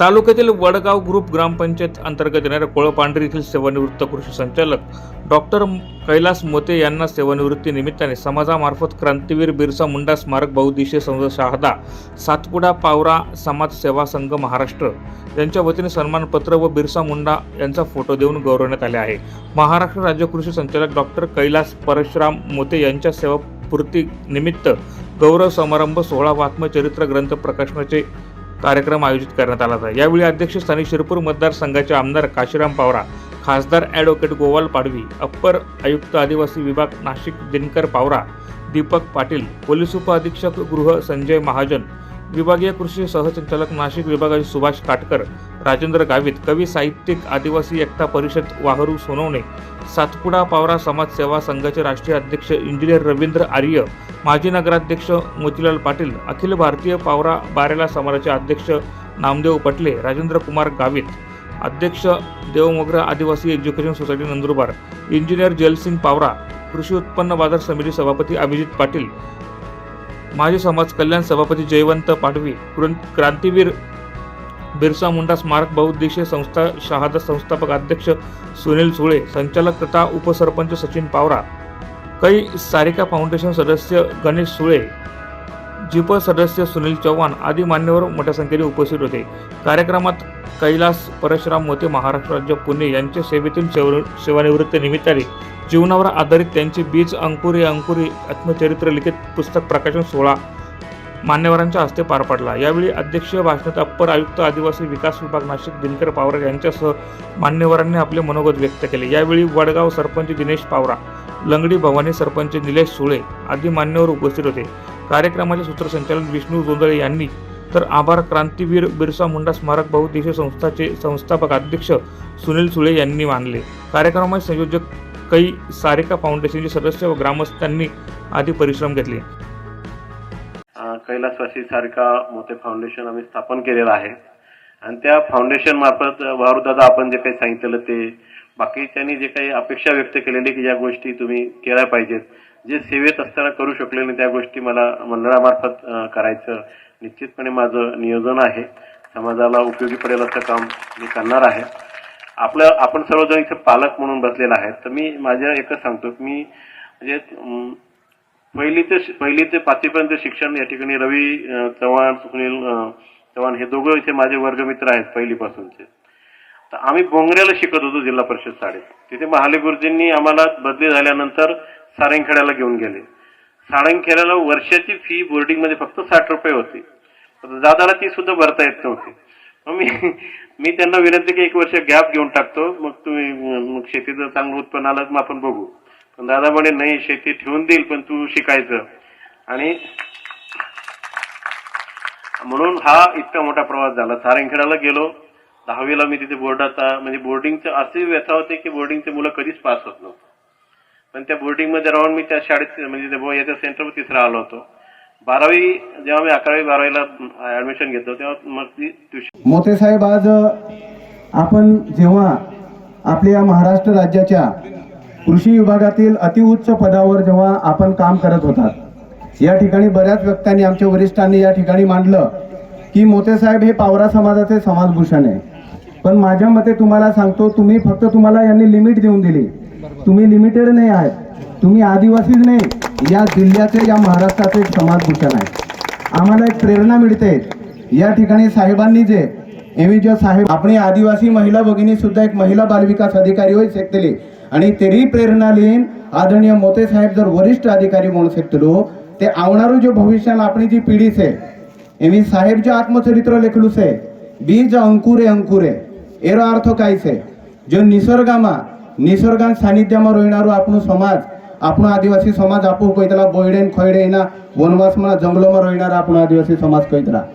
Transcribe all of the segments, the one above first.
तालुक्यातील वडगाव ग्रुप ग्रामपंचायत अंतर्गत येणाऱ्या कोळपांढरी येथील सेवानिवृत्त कृषी संचालक डॉक्टर कैलास मोते यांना सेवानिवृत्ती निमित्ताने समाजामार्फत क्रांतीवीर बिरसा मुंडा स्मारक बहुद्देशीय संघ शहादा सातपुडा पावरा समाज सेवा संघ महाराष्ट्र यांच्या वतीने सन्मानपत्र व बिरसा मुंडा यांचा फोटो देऊन गौरवण्यात आले आहे. महाराष्ट्र राज्य कृषी संचालक डॉक्टर कैलास परशुराम मोते यांच्या सेवापूर्ती निमित्त गौरव समारंभ सोहळा आत्मचरित्र ग्रंथ प्रकाशनाचे कार्यक्रम आयोजित करण्यात आला होता. यावेळी अध्यक्षस्थानी शिरपूर मतदारसंघाचे आमदार काशीराम पावरा खासदार ॲडव्होकेट गोवाल पाडवी अप्पर आयुक्त आदिवासी विभाग नाशिक दिनकर पावरा दीपक पाटील पोलीस उपअधीक्षक गृह संजय महाजन विभागीय कृषी सहसंचालक नाशिक विभागाचे सुभाष काटकर राजेंद्र गावित कवी साहित्यिक आदिवासी एकता परिषद वाहरू सोनवणे सातपुडा पावरा समाज सेवा संघाचे राष्ट्रीय अध्यक्ष इंजिनियर रवींद्र आर्य माजी नगराध्यक्ष मोतीलाल पाटील अखिल भारतीय पावरा बारेला समाजाचे अध्यक्ष नामदेव पटले राजेंद्र कुमार गावित अध्यक्ष देवमोगरा आदिवासी education society Nandurbar engineer Jalsing Pawara कृषी उत्पन्न बाजार समिती सभापती अभिजित पाटील माजी समाज कल्याण सभापती जयवंत पाटवी क्रां- क्रांतीवीर बिरसा मुंडा स्मारक बहुउद्देशीय संस्था शहादा संस्थापक अध्यक्ष सुनील सुळे संचालक तथा उपसरपंच सचिन पावरा कै सारिका फाउंडेशन सदस्य गणेश सुळे जिप सदस्य सुनील चव्हाण आदी मान्यवर मोठ्या संख्येने उपस्थित होते. कार्यक्रमात कैलास परशुराम मोते महाराष्ट्र राज्य पुणे यांच्या सेवेतून सेव- सेवानिवृत्ती निमित्ताने जीवनावर आधारित त्यांचे बीज अंकुरी अंकुरी आत्मचरित्र लिखित पुस्तक प्रकाशन सोहळा मान्यवरांच्या हस्ते पार पडला. यावेळी अध्यक्षीय भाषणात अप्पर आयुक्त आदिवासी विकास विभाग नाशिक दिनकर पावरा यांच्यासह मान्यवरांनी आपले मनोगत व्यक्त केले. यावेळी वडगाव सरपंच दिनेश पावरा लंगडी भवानी सरपंच निलेश सुळे आदी मान्यवर उपस्थित होते. कार्यक्रमाचे सूत्रसंचालन विष्णू जोंदळे यांनी. तर आभार क्रांतीवीर बिरसा मुंडा स्मारक बहुउद्देशीय संस्थाचे संस्थापक अध्यक्ष सुनील सुळे यांनी मानले. कार्यक्रमाचे संयोजक कै सारिका फाउंडेशनचे सदस्य व ग्रामस्थांनी आदी परिश्रम घेतले. कैलासवासी सारखा मोठे फाउंडेशन आम्ही स्थापन केलेलं आहे. आणि त्या फाउंडेशन मार्फत वारुदादा आपण जे काही सांगितलेलं ते बाकी त्यांनी जे काही अपेक्षा व्यक्त केलेली की ज्या गोष्टी तुम्ही केल्या पाहिजेत जे सेवेत असताना करू शकले नाही त्या गोष्टी मला मंडळामार्फत करायचं निश्चितपणे माझं नियोजन आहे. समाजाला उपयोगी पडेल असं काम मी करणार आहे. आपलं आपण सर्वजण इथे पालक म्हणून बसलेला आहे. तर मी माझ्या एकच सांगतो की मी म्हणजे पहिली ते पहिली ते पाचवीपर्यंत शिक्षण या ठिकाणी रवी चव्हाण सुनील चव्हाण हे दोघं इथे माझे वर्गमित्र आहेत पहिलीपासूनचे. तर आम्ही बोंगऱ्याला शिकत होतो जिल्हा परिषद शाळेत. तिथे महाले गुरुजींनी आम्हाला बदली झाल्यानंतर सारंगखेड्याला घेऊन गेले. सारंगखेड्याला वर्षाची फी बोर्डिंगमध्ये फक्त साठ रुपये होती. दादाला ती सुद्धा भरता येत नव्हती. मग मी मी त्यांना विनंती की एक वर्ष गॅप घेऊन टाकतो. मग तुम्ही मग शेतीचं चांगलं उत्पन्न आलं तर मग आपण बघू. पण दादा म्हणे नाही शेती ठेवून देईल पण तू शिकायचं. आणि म्हणून हा इतका मोठा प्रवास झाला. सारंगखेडाला गेलो. दहावीला मी तिथे बोर्डाचा म्हणजे बोर्डिंगचं असे व्यथा होते की बोर्डिंगचे मुलं कधीच पास होत नव्हतं. पण त्या बोर्डिंगमध्ये राहून मी त्या शाळेत म्हणजे याच्या सेंटरवर तिसरा आलो होतो. बारावी जेव्हा मी अकरावी बारावीला ऍडमिशन घेतलं तेव्हा मग ती ट्युशन मोते साहेब आज आपण जेव्हा आपल्या या महाराष्ट्र राज्याच्या कृषी विभागातील अतिउच्च पदावर जेव्हा आपण काम करत होतात या ठिकाणी बऱ्याच व्यक्तींनी आमच्या वरिष्ठांनी या ठिकाणी मांडलं की मोतेसाहेब हे पावरा समाजाचे समाजभूषण आहे. पण माझ्या मते तुम्हाला सांगतो तुम्ही फक्त तुम्हाला यांनी लिमिट देऊन दिली. तुम्ही लिमिटेड नाही आहेत. तुम्ही आदिवासीच नाही. या जिल्ह्याचे या महाराष्ट्राचे समाजभूषण आहे. आम्हाला एक प्रेरणा मिळते. या ठिकाणी साहेबांनी जे एमव्हीजो साहेब आपली आदिवासी महिला भगिनी सुद्धा एक महिला बालविकास अधिकारी होई शकतेली आणि तेरी प्रेरणा लेन आदरणीय मोते साहेब जर वरिष्ठ अधिकारी म्हणू शकतलो ते આવનારું जो भविष्यानं આપણી જે પીઢી છે એવી સાહેબ જે આત્મચરિત્ર લખેલું છે બીજ અંકુરે અંકુરે એનો અર્થ કાંઈ છે જો નિસર્ગામાં નિસર્ગાન સાનિધ્યમાં રહેનારો આપણો સમાજ આપણો આદિવાસી સમાજ આપો કહીતલા બોયડે ને ખોયડે એના વનવાસમાં જંગલોમાં રહેનારા આપણો આદિવાસી સમાજ કહીતલા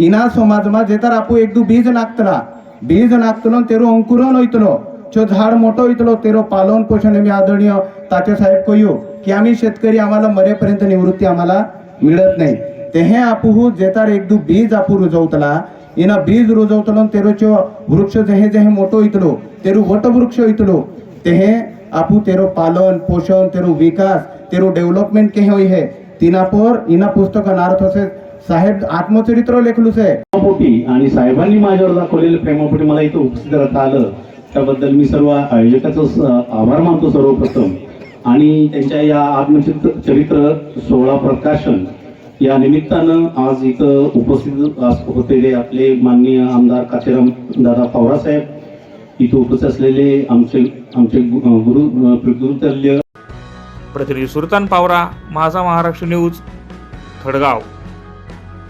એના સમાજમાં જેતાર આપો એકદું બીજ નાખતલા બીજ નાખતલો ને તેરો અંકુરણ હોઈતલો जो झाड मोठो इतलो तेरो पालन पोषण मी आदरणीय ताचे साहेब कयो की आम्ही शेतकरी आम्हाला मरेपर्यंत निवृत्ती आम्हाला मिळत नाही ते हे आपूहू जेतार एक दू बीज आपू रुजवतला इना बीज रुजवतलो तेरोचे वृक्ष जे जेहे मोठो इतलो तेरू वटवृक्ष इथलो ते हे आपू तेरो पालन पोषण तेरो विकास तेरो डेव्हलपमेंट के होई हे तिनापोर इना पुस्तक अर्थ असे साहेब आत्मचरित्र लेखलूच आहे आणि साहेबांनी माझ्यावर दाखवलेलं प्रेमापुढे मला इथं उपस्थित राहता आलं त्याबद्दल मी सर्व आयोजकाचं स- आभार मानतो सर्वप्रथम. आणि त्यांच्या या आत्मचित्र चरित्र सोहळा प्रकाशन या निमित्तानं आज इथं उपस्थित होते होतेले आपले माननीय आमदार काचेराम दादा पवारसाहेब इथं उपस्थित असलेले आमचे आमचे गुरु गुरुतल्य प्रतिनिधी सुलतान पावरा माझा महाराष्ट्र न्यूज थडगाव.